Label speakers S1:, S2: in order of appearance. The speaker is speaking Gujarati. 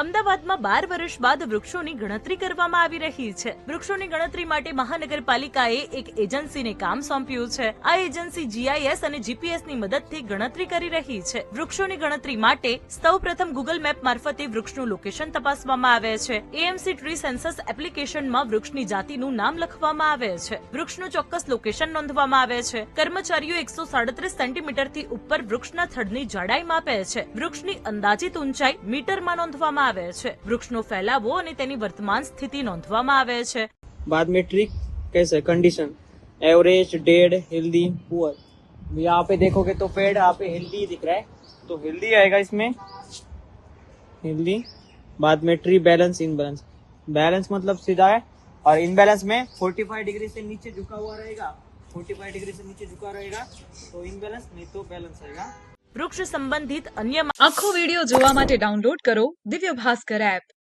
S1: અમદાવાદમાં બાર વર્ષ બાદ વૃક્ષોની ગણતરી કરવામાં આવી રહી છે. વૃક્ષોની ગણતરી માટે મહાનગરપાલિકાએ એક એજન્સીને કામ સોંપ્યું છે. આ એજન્સી જીઆઈએસ અને જીપીએસની મદદથી ગણતરી કરી રહી છે. વૃક્ષોની ગણતરી માટે સૌપ્રથમ ગૂગલ મેપ મારફતે વૃક્ષનું લોકેશન તપાસવામાં આવે છે. એએમસી ટ્રી સેન્સસ એપ્લિકેશનમાં વૃક્ષની જાતિનું નામ લખવામાં આવે છે. વૃક્ષનું ચોક્કસ લોકેશન નોંધવામાં આવે છે. કર્મચારીઓ એકસો સાડત્રીસ સેન્ટીમીટરથી ઉપર વૃક્ષના થડની જાડાઈ માપે છે. વૃક્ષની અંદાજિત ઊંચાઈ મીટરમાં નોંધવામાં આવે છે વૃક્ષનો ફેલાવો અને તેની વર્તમાન સ્થિતિ નોંધવામાં આવે છે
S2: बाद में ट्रिक कैसे condition average dead healthy poor यहाँ पे देखोगे तो पेड़ यहाँ पे हेल्दी दिख रहा है तो हेल्दी आएगा इसमें हेल्दी बाद में ट्री बैलेंस इनबैलेंस बैलेंस मतलब सीधा है और इनबैलेंस में 45 डिग्री से नीचे झुका हुआ रहेगा 45 डिग्री से नीचे झुका रहेगा तो इनबैलेंस नहीं तो बैलेंस आएगा
S1: વૃક્ષ સંબંધિત અન્ય
S3: આખો વિડિયો જોવા માટે ડાઉનલોડ કરો દિવ્ય ભાસ્કર એપ.